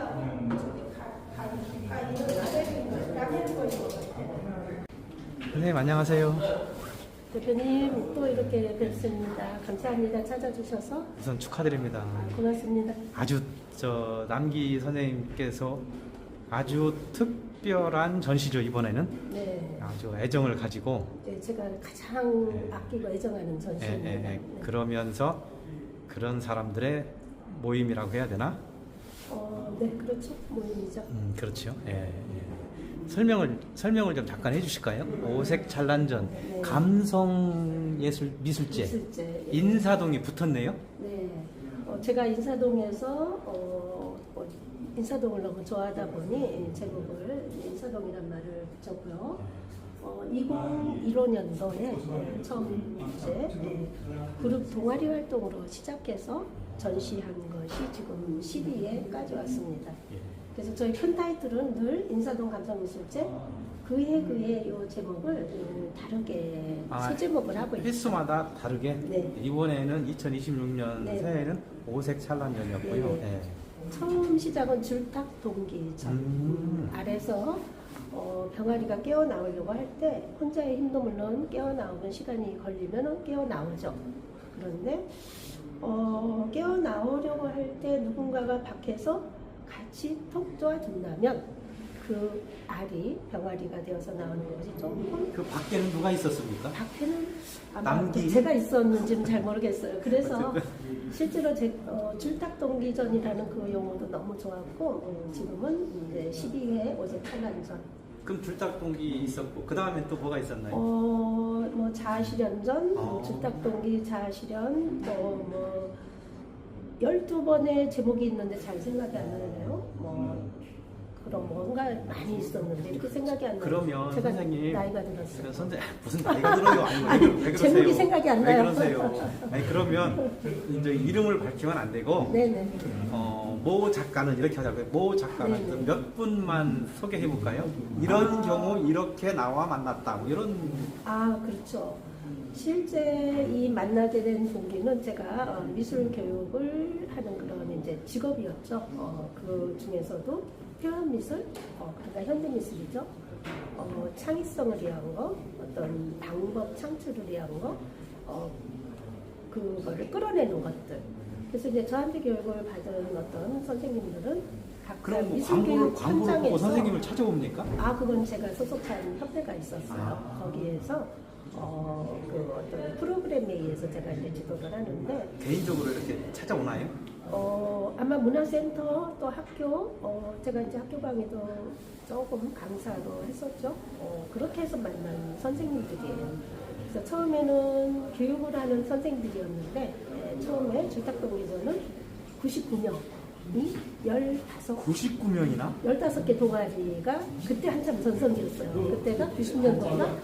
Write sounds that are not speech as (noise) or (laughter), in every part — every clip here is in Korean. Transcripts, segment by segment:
음. 선생님, 안녕하세요. 대표님 또 이렇게 뵙습니다. 감사합니다. 찾아주셔서 우선 축하드립니다. 아, 고맙습니다. 아주 저 남기 선생님께서 아주 특별한 전시죠 이번에는 네. 아주 애정을 가지고 네, 제가 가장 네. 아끼고 애정하는 네, 네, 전시입니다. 예, 예, 예. 네. 그러면서 그런 사람들의 모임이라고 해야 되나? 어, 네, 그렇죠. 모임이죠. 음, 그렇죠. 예, 예. 설명을 설명을 좀 잠깐 해주실까요? 오색 찬란전 네. 감성 예술 미술제 미술제. 예. 인사동이 붙었네요. 네, 어, 제가 인사동에서 어, 어, 인사동을 너무 좋아하다 보니 제목을 인사동이란 말을 붙였고요. 어, 2015년도에 처음 이제 네, 그룹 동아리 활동으로 시작해서 전시한 것이 지금 12회까지 왔습니다. 예. 그래서 저희 큰 타이틀은 늘 인사동 감성미술제 그해 그해 요 제목을 음, 다르게 아, 소제목을 하고 있습니다. 횟수마다 다르게 네. 이번에는 2026년 네. 새해에는 오색 찬란전이었고요. 네. 예. 처음 시작은 줄탁 동기전 음. 아래서 어, 병아리가 깨어 나오려고 할 때 혼자의 힘도 물론 깨어 나오는 시간이 걸리면 깨어 나오죠. 그런데 어, 깨어 나오려고 할 때 누군가가 밖에서 같이 톡 도와준다면 그 알이 병아리가 되어서 나오는 것이 조금 그 밖에는 누가 있었습니까? 밖에는 아마 남기? 제가 있었는지는 잘 모르겠어요. 그래서 실제로 제 어, 줄탁동기전이라는 그 용어도 너무 좋았고 어, 지금은 이제 12회 오제 탈란전 그럼 줄탁동기 있었고 그 다음에 또 뭐가 있었나요? 어, 뭐 자아실현전, 뭐 어. 줄탁동기 자아실현, 또뭐 12번의 제목이 있는데 잘 생각이 안 나네요. 뭐 그런 뭔가 많이 있었는데 이렇게 생각이 안 나요. 그러면 제가 선생님 나이가 들었어요. 선생 무슨 나이가 들어요? 아니, 아니, 왜, 왜 그러세요? 제목이 생각이 안 나요. 왜 그러세요? (laughs) 아니 그러면 이제 이름을 밝히면 안 되고 네네. 어, 모 작가는 이렇게 하자고요. 모 작가는 네, 네. 몇 분만 소개해 볼까요? 이런 아. 경우 이렇게 나와 만났다. 뭐 이런 아, 그렇죠. 실제 이 만나게 된 동기는 제가 어, 미술 교육을 하는 그런 이제 직업이었죠. 어, 그 중에서도 표현 미술, 어, 그러니까 현대 미술이죠. 어, 창의성을 위한 거, 어떤 방법 창출을 위한 거, 어, 그거를 끌어내는 것들. 그래서 이제 저한테 교육을 받은 어떤 선생님들은 각자 그럼 뭐 광고를 교육 광고를 보고 현장에서 선생님을 찾아옵니까? 아, 그건 제가 소속한 협회가 있었어요. 아. 거기에서 어, 그 어떤 프로그램에 의해서 제가 이제 지도를 하는데 개인적으로 이렇게 찾아오나요? 어, 아마 문화센터 또 학교 어, 제가 이제 학교 강의도 조금 강사로 했었죠. 어, 그렇게 해서 만난 선생님들이에요. 그래서 처음에는 교육을 하는 선생님들이었는데 예, 처음에 줄탁동에서는 99명이 15 99명이나? 15개 동아리가 그때 한참 전성기였어요. 그때가 90년도가 아,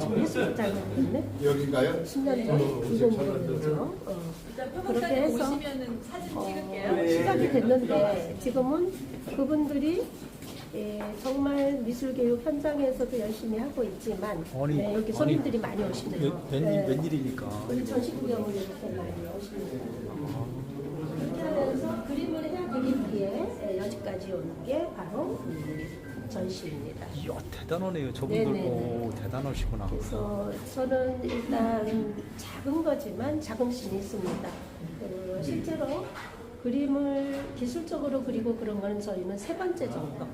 지금 횟수가 잘못됐네. 여기가요? 10년 전, 20년이죠. 어. 일단 그렇게 평가까지 해서 보시면은 사진 어, 찍을게요. 시작이 됐는데 지금은 그분들이 예, 정말 미술교육 현장에서도 열심히 하고 있지만 아니, 네, 이렇게 손님들이 많이 오시네요. 네. 웬일입니까? 우리 전시 구경을 이렇게 많이 오십니다. 그렇게 하면서 그림을 해야 되겠기에 예, 여기까지 오는 게 바로 음, 전시입니다. 이야 대단하네요. 저분들 네네네. 오 대단하시구나. 그래서 저는 일단 작은 거지만 자긍심이 있습니다. 그 실제로 그림을 기술적으로 그리고 그런 거는 저희는 세 번째 정도.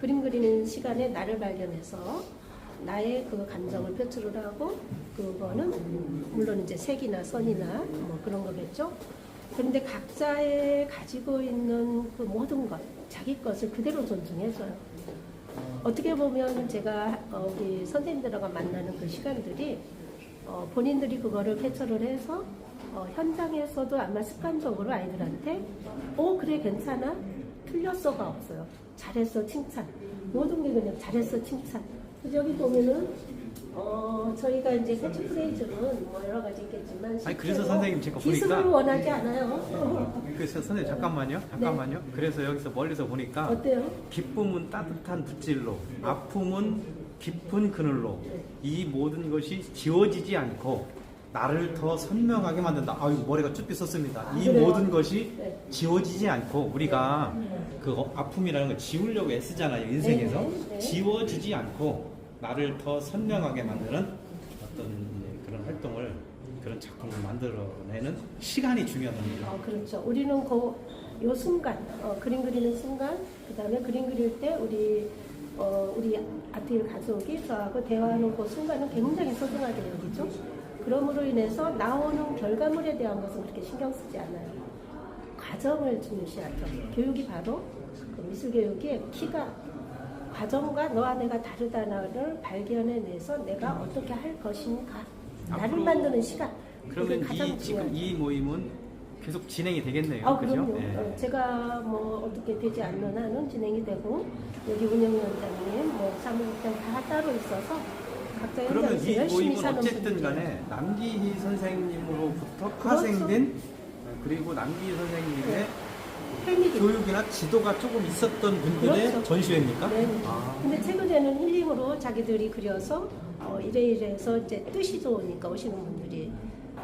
어, 그림 그리는 시간에 나를 발견해서 나의 그 감정을 표출을 하고 그거는 물론 이제 색이나 선이나 뭐 그런 거겠죠. 그런데 각자의 가지고 있는 그 모든 것, 자기 것을 그대로 존중해줘요. 어떻게 보면 제가 어, 우리 선생님들과 만나는 그 시간들이 어, 본인들이 그거를 캐처를 해서 어, 현장에서도 아마 습관적으로 아이들한테 오 그래 괜찮아 틀렸어가 없어요 잘했어 칭찬 모든 게 그냥 잘했어 칭찬 그래서 여기 보면은 어, 저희가 이제 캐치프레이즈는 뭐 여러 가지 있겠지만 아니, 그래서 실제로 선생님 제가 기술을 보니까- 원하지 않아요 그래서 선생님 잠깐만요. 잠깐만요. 그래서 여기서 멀리서 보니까 어때요? 기쁨은 따뜻한 붓질로, 아픔은 깊은 그늘로 이 모든 것이 지워지지 않고 나를 더 선명하게 만든다. 아유 머리가 쭈삐 썼습니다. 이 그래요? 모든 것이 네. 지워지지 않고 우리가 그 아픔이라는 걸 지우려고 애쓰잖아요 인생에서 네, 네, 네. 지워지지 않고 나를 더 선명하게 만드는 어떤 그런 활동을 그런 작품을 만들어내는 시간이 중요합니다. 어, 그렇죠. 우리는 그, 요 순간, 어, 그림 그리는 순간, 그 다음에 그림 그릴 때 우리, 어, 우리 아트일 가족이 저하고 대화하는 그 순간은 굉장히 소중하게 여기죠. 그러므로 인해서 나오는 결과물에 대한 것은 그렇게 신경 쓰지 않아요. 과정을 중시하죠. 교육이 바로 그 미술 교육의 키가 과정과 너와 내가 다르다는 발견해내서 내가 어떻게 할 것인가. 나를 만드는 시간. 그러면 이 지금. 이 모임은 계속 진행이 되겠네요. 아, 그죠? 그럼요. 예. 어, 제가 뭐 어떻게 되지 않는 한은 진행이 되고 여기 운영위원장님, 뭐 사무국장 다 따로 있어서 각자 그러면 현장에서 이 열심히 모임은 사는 어쨌든 분들이에요. 간에 남기희 선생님으로부터 그렇죠. 파생된 그리고 남기희 선생님의 헬미기. 교육이나 지도가 조금 있었던 분들의 그렇죠. 전시회입니까? 네. 아. 근데 최근에는 힐링으로 자기들이 그려서 어, 이래 이래서 이제 뜻이 좋으니까 오시는 분들이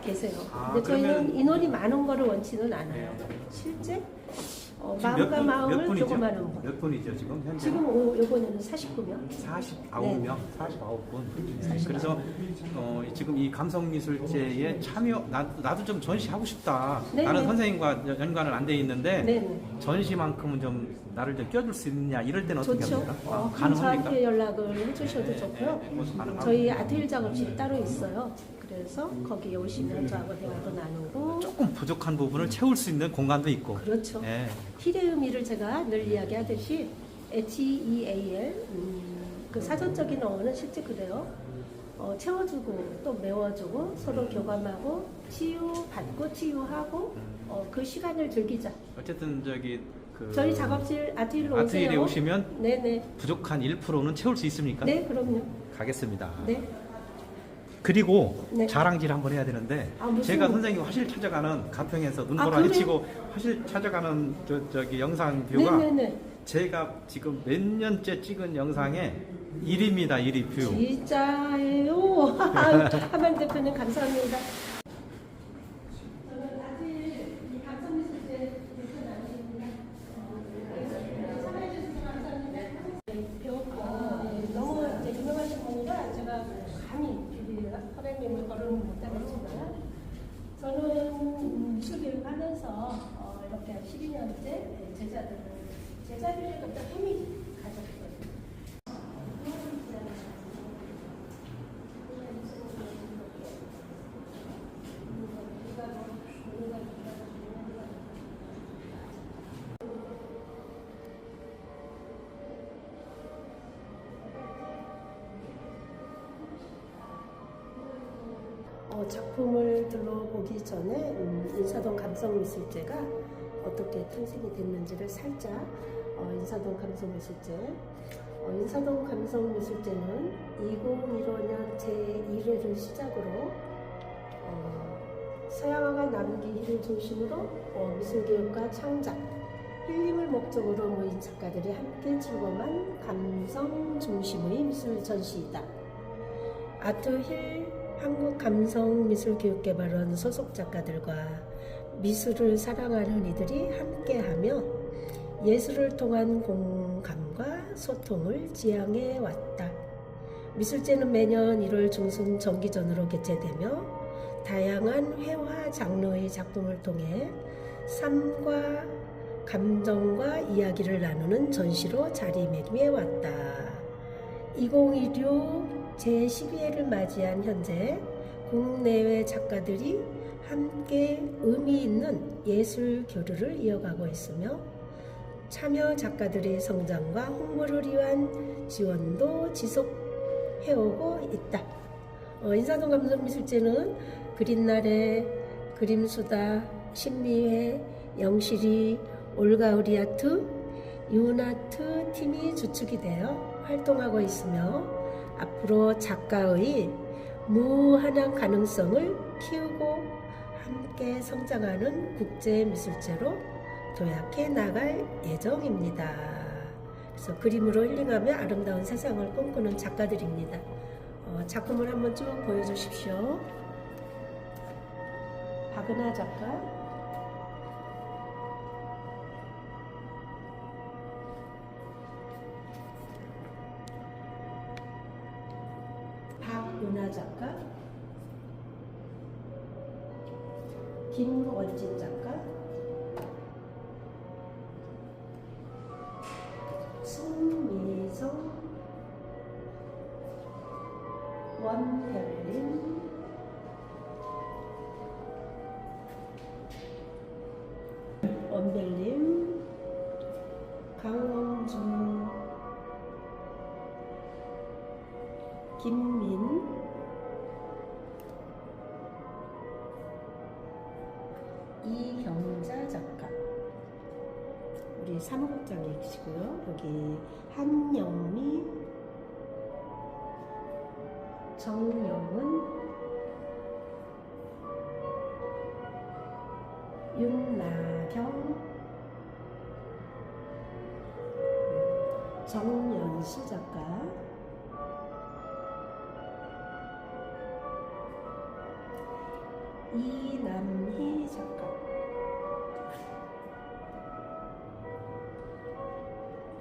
계세요. 아, 근데 저희는 그러면- 네. 인원이 많은 거를 원치는 않아요. 실제 어, 마음과 분- 마음을? 조금 하는 분. 몇 분이죠 지금 현재? 지금 오, 요번에는 49명. 49명, 49분. 네. 49. 그래서 어, 지금 이 감성미술제에 참여, 나, 나도 좀 전시하고 싶다. 네, 나는 네. 선생님과 연관은 안 돼 있는데 네네. 전시만큼은 좀 나를 좀 껴줄 수 있느냐 이럴 때는 어떻게 좋죠. 합니까? 어, 아, 그럼 가능합니까? 저한테 연락을 해주셔도 좋고요. 네, 뭐 가능하고. 저희 아트일 작업실 따로 있어요. 그래서 거기에 오시면 저하고 대화도 나누고 조금 부족한 부분을 채울 수 있는 공간도 있고. 그렇죠. 예. 의미를 제가 늘 이야기하듯이 H-E-A-L 음, 그 사전적인 어원은 실제 그래요. 어, 채워주고 또 메워주고 서로 교감하고 치유받고 치유하고 어, 그 시간을 즐기자. 어쨌든 저기 그 저희 작업실 아트일로 오세요. 아트일에 오시면 네네. 부족한 1%는 채울 수 있습니까? 네 그럼요. 가겠습니다. 네. 그리고 네. 자랑질 한번 해야 되는데 아, 무슨- 제가 선생님 화실 찾아가는 가평에서 눈 아, 그래요? 헤치고 화실 찾아가는 저, 저기 영상 뷰가 네네네. 제가 지금 몇 년째 찍은 영상에 1위입니다 1위 뷰 진짜예요. (laughs) 한만 대표님 감사합니다. 저는 아직 이 감성미술제 대표 나누십니다. 참여해주셔서 감사합니다. 배웠고 너무 이제 유명하신 분이라 제가 감히 이 허랭님을 거론을 못하겠지만 저는 미술 교육하면서 어, 이렇게 한 12년째 제자들을 제자들의 어떤 힘이 가졌거든요. 어, 작품을 둘러보기 전에 음, 인사동 감성미술제가 어떻게 탄생이 됐는지를 살짝 어, 인사동 감성미술제 어, 인사동 감성미술제는 2015년 제1회를 시작으로 어, 서양화가 남기희를 중심으로 어, 미술교육과 창작 힐링을 목적으로 모인 작가들이 함께 출범한 감성 중심의 미술 전시이다. 아트힐 한국감성미술교육개발원 소속 작가들과 미술을 사랑하는 이들이 함께하며 예술을 통한 공감과 소통을 지향해 왔다. 미술제는 매년 1월 중순 정기전으로 개최되며 다양한 회화 장르의 작품을 통해 삶과 감정과 이야기를 나누는 전시로 자리매김해 왔다. 2016 제12회를 맞이한 현재 국내외 작가들이 함께 의미 있는 예술 교류를 이어가고 있으며 참여 작가들의 성장과 홍보를 위한 지원도 지속해오고 있다. 어, 인사동 감성미술제는 그린날의 그림수다, 신미회, 영실이, 올가을이 아트, 윤아트 팀이 주축이 되어 활동하고 있으며 앞으로 작가의 무한한 가능성을 키우고 함께 성장하는 국제미술제로 도약해 나갈 예정입니다. 그래서 그림으로 힐링하며 아름다운 세상을 꿈꾸는 작가들입니다. 어, 작품을 한번 쭉 보여주십시오. 박은하 작가, 김원진 작가, 송미성, 원별님, 원별님, 강원주, 김민, 이경자 작가. 우리 사무국장에 계시고요. 여기 한영미 정영은 윤나경 정연수 작가 이남희 작가.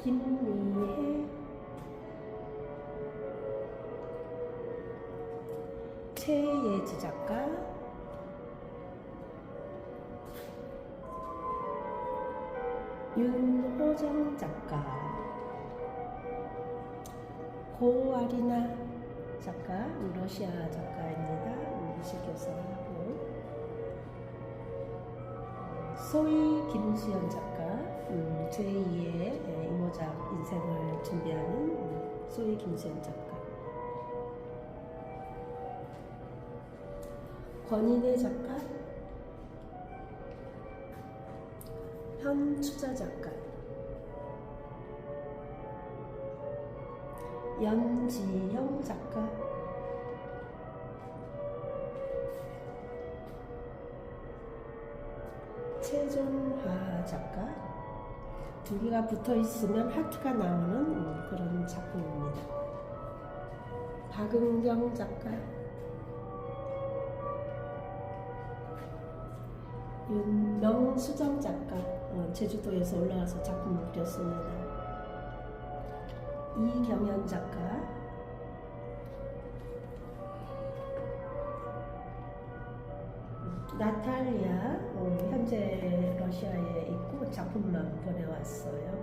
김미혜. 최예지 작가. 윤호정 작가. 고아리나 작가 러시아 작가입니다. 미식교사 소희 김수연 작가 음, 제2의 이모작 인생을 준비하는 음, 소희 김수연 작가. 권인혜 작가. 현추자 작가. 연지영 작가 작가 두 개가 붙어 있으면 하트가 나오는 음, 그런 작품입니다. 박은경 작가 윤명수정 작가 어, 제주도에서 올라와서 작품을 그렸습니다. 이경연 작가 나탈리아 어, 현재 러시아에 있고 작품만 보내왔어요.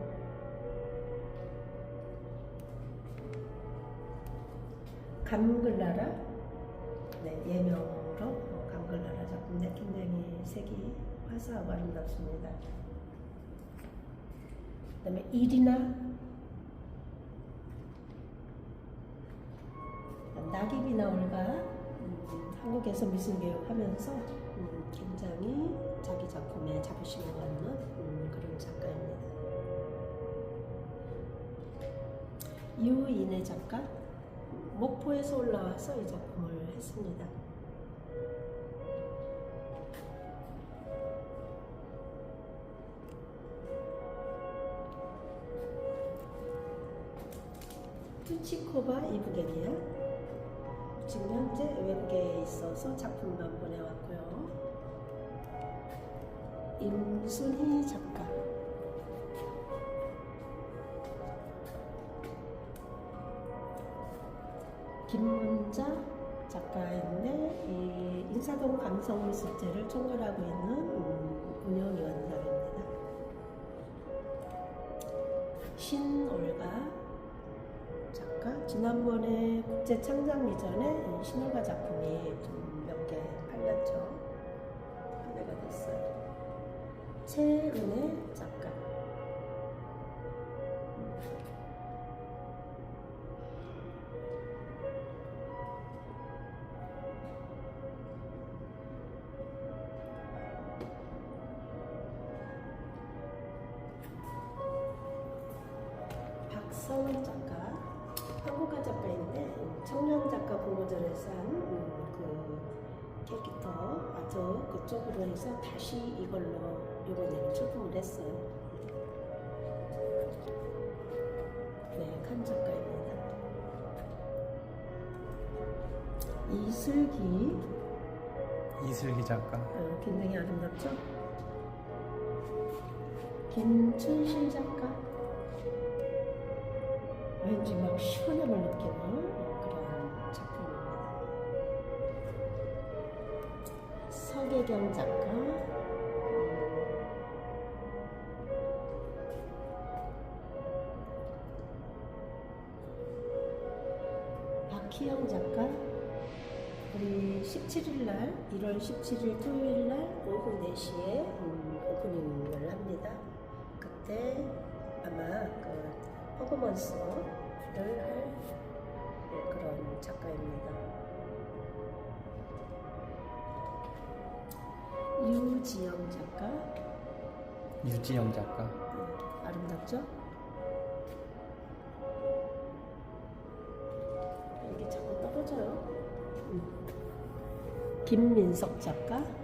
감글라라 네, 예명으로 어, 감글라라 작품인데 굉장히 색이 화사하고 아름답습니다. 그 다음에 이리나 낙입이나 올가 음, 한국에서 미술 교육 하면서 음, 굉장히 자기 작품에 자부심을 갖는 음, 그런 작가입니다. 유인의 작가 음, 목포에서 올라와서 이 작품을 했습니다. 투치코바 이브게니아 지금 현재 외국에 있어서 작품만 보내왔고요. 임순희 작가 김문자 작가인데 이 인사동 감성미술제를 총괄하고 있는 음, 운영위원장입니다. 신올가 작가 지난번에 국제 창작미전에 신올가 작품이 좀몇개 팔렸죠. 판매가 됐어요. 최은혜 작가 박서원 작가 한국가 작가인데 청년 작가 공모전에서 한그 캐릭터 아주 그쪽으로 해서 다시 이걸로 이번에는 출품을 했어요. 네, 칸 작가입니다. 이슬기 이슬기 작가. 어, 굉장히 아름답죠? 김춘실 작가 왠지 막 시원함을 느끼는 그런 작품입니다. 서계경 작가 박희영 작가 우리 17일날 1월 17일 토요일날 오후 4시에 음, 오프닝을 합니다. 그때 아마 그 퍼포먼스 를할 네, 그런 작가입니다. 유지영 작가 유지영 작가. 네, 아름답죠? 이게 자꾸 떨어져요. 음. 김민석 작가.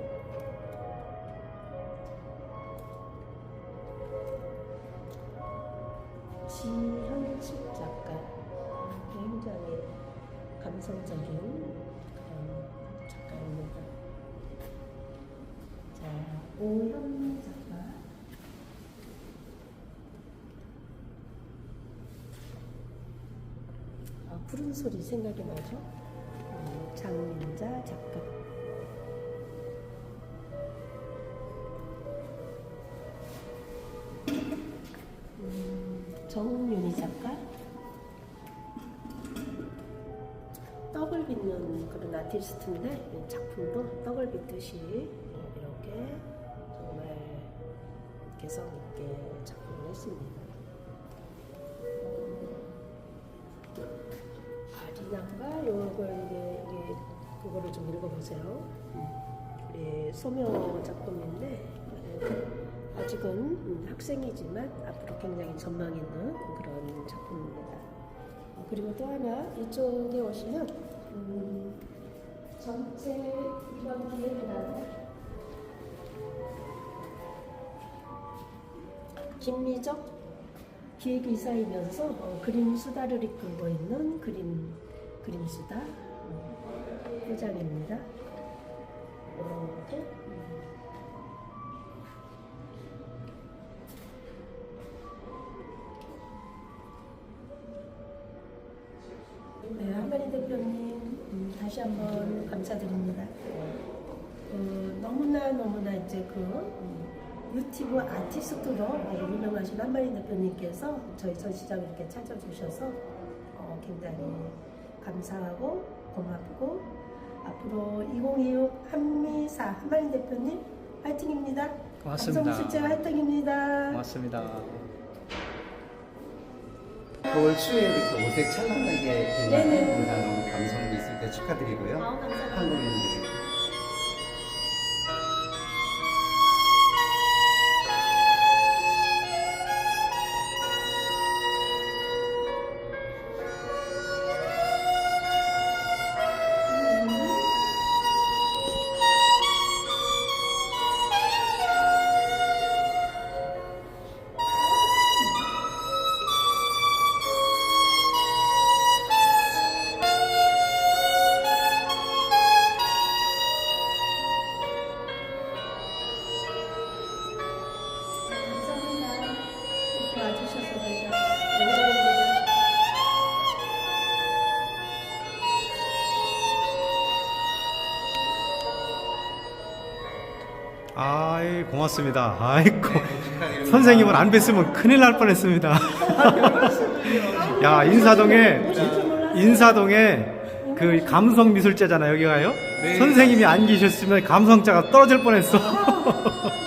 소리 생각이 나죠? 음, 장민자 작가. 음, 정윤희 작가. 떡을 빚는 그런 아티스트인데 이 작품도 떡을 빚듯이 이렇게 정말 개성 있게 작품을 했습니다. 요걸 이게, 그거를 좀 읽어보세요. 우리 소묘 작품인데 예, 아직은 음, 학생이지만 앞으로 굉장히 전망 있는 그런 작품입니다. 어, 그리고 또 하나 이쪽에 오시면 음, 전체 이번 기획이라는 김미적 기획이사이면서 어, 그림 수다를 이끌고 있는 그림 그림 수다 어, 회장입니다. 이렇게 음. 네, 한마리 대표님 음, 다시 한번 감사드립니다. 어, 너무나 너무나 이제 그 음, 유튜브 아티스트로 어, 유명하신 한마리 대표님께서 저희 전시장 이렇게 찾아주셔서 어, 굉장히 감사하고 고맙고 앞으로 2026 한미사 한마리 대표님 화이팅입니다. 고맙습니다. 실제 화이팅입니다. 고맙습니다. 올 초에 이렇게 오색 찬란하게 네네. 빛나는 인사동 감성 미술대 축하드리고요. 아우, 감사합니다. 한국인들에 아이 고맙습니다. 아이고 선생님을 안 뵀으면 큰일 날 뻔했습니다. (laughs) 야 인사동에 인사동에 그 감성 미술제잖아 여기가요. 선생님이 안 계셨으면 감성자가 떨어질 뻔했어. (laughs)